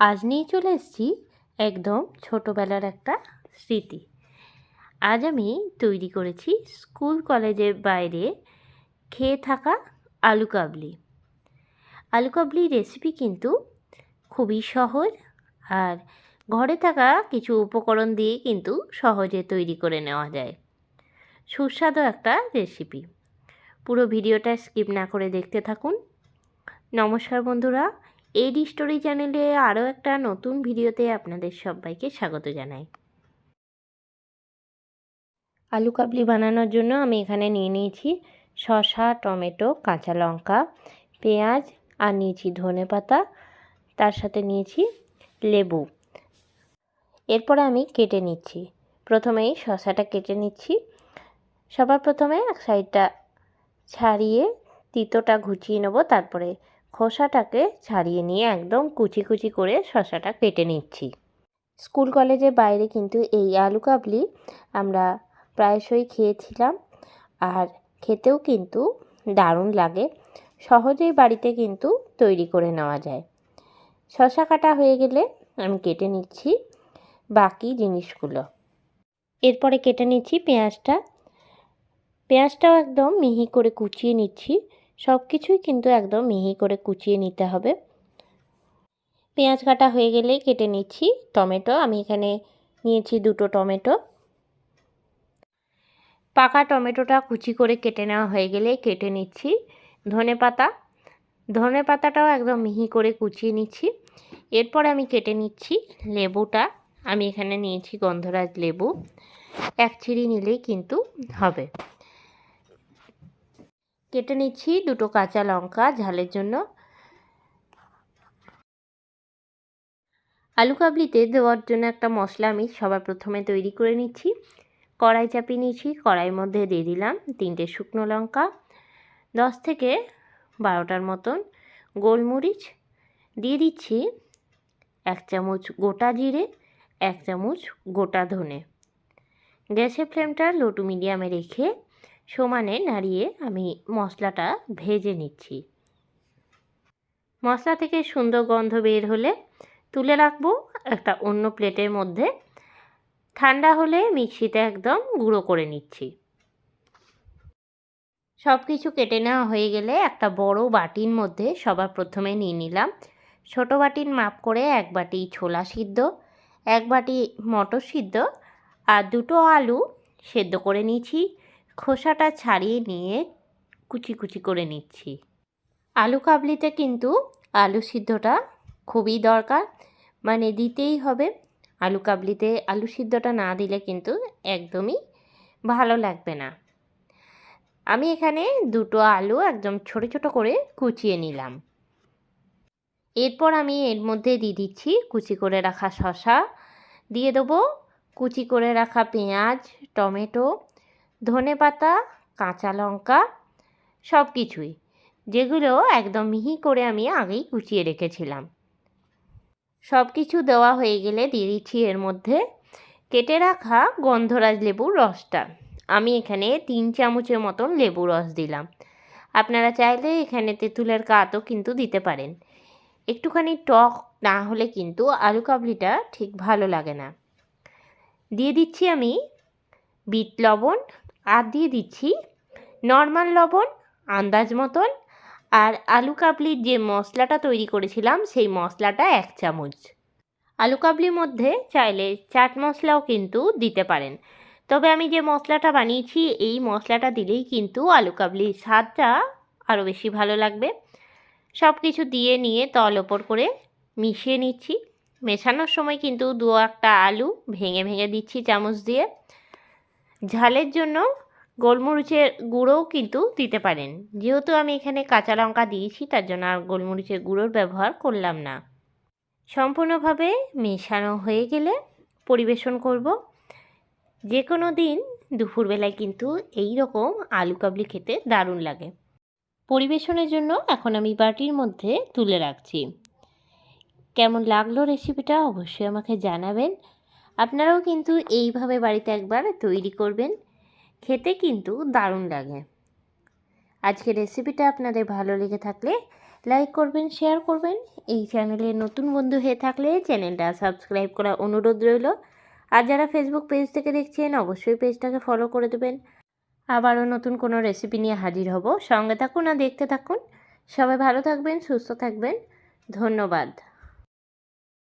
আজ নিয়ে চলে এসেছি একদম ছোটোবেলার একটা স্মৃতি। আজ আমি তৈরি করেছি স্কুল কলেজের বাইরে খেয়ে থাকা আলু কাবলি। আলু কাবলি রেসিপি কিন্তু খুবই সহজ আর ঘরে থাকা কিছু উপকরণ দিয়ে কিন্তু সহজে তৈরি করে নেওয়া যায়। সুস্বাদু একটা রেসিপি পুরো ভিডিওটা স্কিপ না করে দেখতে থাকুন। নমস্কার বন্ধুরা এডি স্টোরি চ্যানেলে আরও একটা নতুন ভিডিওতে আপনাদের সবাইকে স্বাগত জানাই। আলু কাবলি বানানোর জন্য আমি এখানে নিয়ে নিয়েছি শসা, টমেটো, কাঁচা লঙ্কা, পেঁয়াজ আর নিয়েছি ধনে পাতা। তার সাথে নিয়েছি লেবু। এরপরে আমি কেটে নিচ্ছি। প্রথমেই শসাটা কেটে নিচ্ছি। সবার প্রথমে এক সাইডটা ছাড়িয়ে তিতোটা ঘুচিয়ে নেব। তারপরে খোসাটাকে ছাড়িয়ে নিয়ে একদম কুচি কুচি করে শসাটা কেটে নিচ্ছি। স্কুল কলেজের বাইরে কিন্তু এই আলু কাবলি আমরা প্রায়শই খেয়েছিলাম আর খেতেও কিন্তু দারুণ লাগে। সহজেই বাড়িতে কিন্তু তৈরি করে নেওয়া যায়। শশা কাটা হয়ে গেলে আমি কেটে নিচ্ছি বাকি জিনিসগুলো। এরপরে কেটে নিচ্ছি পেঁয়াজটা। পেঁয়াজটাও একদম মিহি করে কুচিয়ে নিচ্ছি। সব কিছুই কিন্তু একদম মিহি করে কুচিয়ে নিতে হবে। পেঁয়াজ কাটা হয়ে গেলে কেটে নিচ্ছি টমেটো। আমি এখানে নিয়েছি দুটো টমেটো। পাকা টমেটোটা কুচি করে কেটে নেওয়া হয়ে গেলে কেটে নিচ্ছি ধনে পাতা। ধনে পাতাটাও একদম মিহি করে কুচিয়ে নিচ্ছি। এরপর আমি কেটে নিচ্ছি লেবুটা। আমি এখানে নিয়েছি গন্ধরাজ লেবু। এক ছিঁড়ি নিলেই কিন্তু হবে। কেটে নিচ্ছি দুটো কাঁচা লঙ্কা ঝালের জন্য। আলু কাবলিতে দেওয়ার জন্য একটা মশলা আমি সবার প্রথমে তৈরি করে নিচ্ছি। কড়াই চাপিয়ে নিয়েছি, কড়াইয়ের মধ্যে দিয়ে দিলাম তিনটে শুকনো লঙ্কা, দশ থেকে বারোটার মতন গোলমরিচ। দিয়ে দিচ্ছি এক চামচ গোটা জিরে, এক চামচ গোটা ধনে। গ্যাসের ফ্লেমটা লো টু মিডিয়ামে রেখে সমানে নাড়িয়ে আমি মশলাটা ভেজে নিচ্ছি। মশলা থেকে সুন্দর গন্ধ বের হলে তুলে রাখব একটা অন্য প্লেটের মধ্যে। ঠান্ডা হলে মিক্সিতে একদম গুঁড়ো করে নিচ্ছি। সব কিছু কেটে নেওয়া হয়ে গেলে একটা বড় বাটির মধ্যে সবার প্রথমে নিয়ে নিলাম। ছোটো বাটির মাপ করে এক বাটি ছোলা সিদ্ধ, এক বাটি মটর সিদ্ধ আর দুটো আলু সেদ্ধ করে নিয়েছি। খোসাটা ছাড়িয়ে নিয়ে কুচি কুচি করে নিচ্ছি। আলু কাবলিতে কিন্তু আলু সিদ্ধটা খুবই দরকার। মানে দিতেই হবে। আলু কাবলিতে আলু সিদ্ধটা না দিলে কিন্তু একদমই ভালো লাগবে না। আমি এখানে দুটো আলু একদম ছোট ছোট করে কুচিয়ে নিলাম। এরপর আমি এর মধ্যে দিয়ে দিচ্ছি কুচি করে রাখা শশা দিয়ে দেবো কুচি করে রাখা পেঁয়াজ, টমেটো ধনে পাতা, কাঁচা লঙ্কা সব কিছুই যেগুলো একদম মিহি করে আমি আগেই কুচিয়ে রেখেছিলাম। সব কিছু দেওয়া হয়ে গেলে দিয়ে দিচ্ছি এর মধ্যে কেটে রাখা গন্ধরাজ লেবুর রসটা। আমি এখানে তিন চামচের মতন লেবু রস দিলাম। আপনারা চাইলে এখানে তেঁতুলের কাতও কিন্তু দিতে পারেন। একটুখানি টক না হলে কিন্তু আলু কাবলিটা ঠিক ভালো লাগে না। দিয়ে দিচ্ছি আমি বিট লবণ আর দিয়ে দিচ্ছি নর্মাল লবণ, আন্দাজ মতন, আর আলু কাবলির যে মশলাটা তৈরি করেছিলাম, সেই মশলাটা এক চামচ। আলু কাবলির মধ্যে চাইলে চাট মশলাও কিন্তু দিতে পারেন। তবে আমি যে মশলাটা বানিয়েছি, এই মশলাটা দিলেই কিন্তু আলু কাবলির স্বাদটা আরও বেশি ভালো লাগবে। সব কিছু দিয়ে নিয়ে তল ওপর করে মিশিয়ে নিচ্ছি। মেশানোর সময় কিন্তু দু একটা আলু ভেঙে ভেঙে দিচ্ছি চামচ দিয়ে। ঝালের জন্য গোলমরিচের গুঁড়োও কিন্তু দিতে পারেন। যেহেতু আমি এখানে কাঁচা লঙ্কা দিয়েছি, তার জন্য আর গোলমরিচের গুঁড়োর ব্যবহার করলাম না। সম্পূর্ণভাবে মেশানো হয়ে গেলে পরিবেশন করব। যে কোনো দিন দুপুরবেলায় কিন্তু এই রকম আলু কাবলি খেতে দারুণ লাগে। পরিবেশনের জন্য এখন আমি বাটির মধ্যে তুলে রাখছি। কেমন লাগল রেসিপিটা অবশ্যই আমাকে জানাবেন। আপনারাও কিন্তু এইভাবে বাড়িতে একবার তৈরি করবেন। খেতে কিন্তু দারুণ লাগে। আজকের রেসিপিটা আপনাদের ভালো লেগে থাকলে লাইক করবেন শেয়ার করবেন। এই চ্যানেলে নতুন বন্ধু হয়ে থাকলে চ্যানেলটা সাবস্ক্রাইব করা অনুরোধ রইল। আর যারা ফেসবুক পেজ থেকে দেখছেন, অবশ্যই পেজটাকে ফলো করে দেবেন। আবারও নতুন কোনো রেসিপি নিয়ে হাজির হব। সঙ্গে থাকুন আর দেখতে থাকুন। সবাই ভালো থাকবেন, সুস্থ থাকবেন। ধন্যবাদ।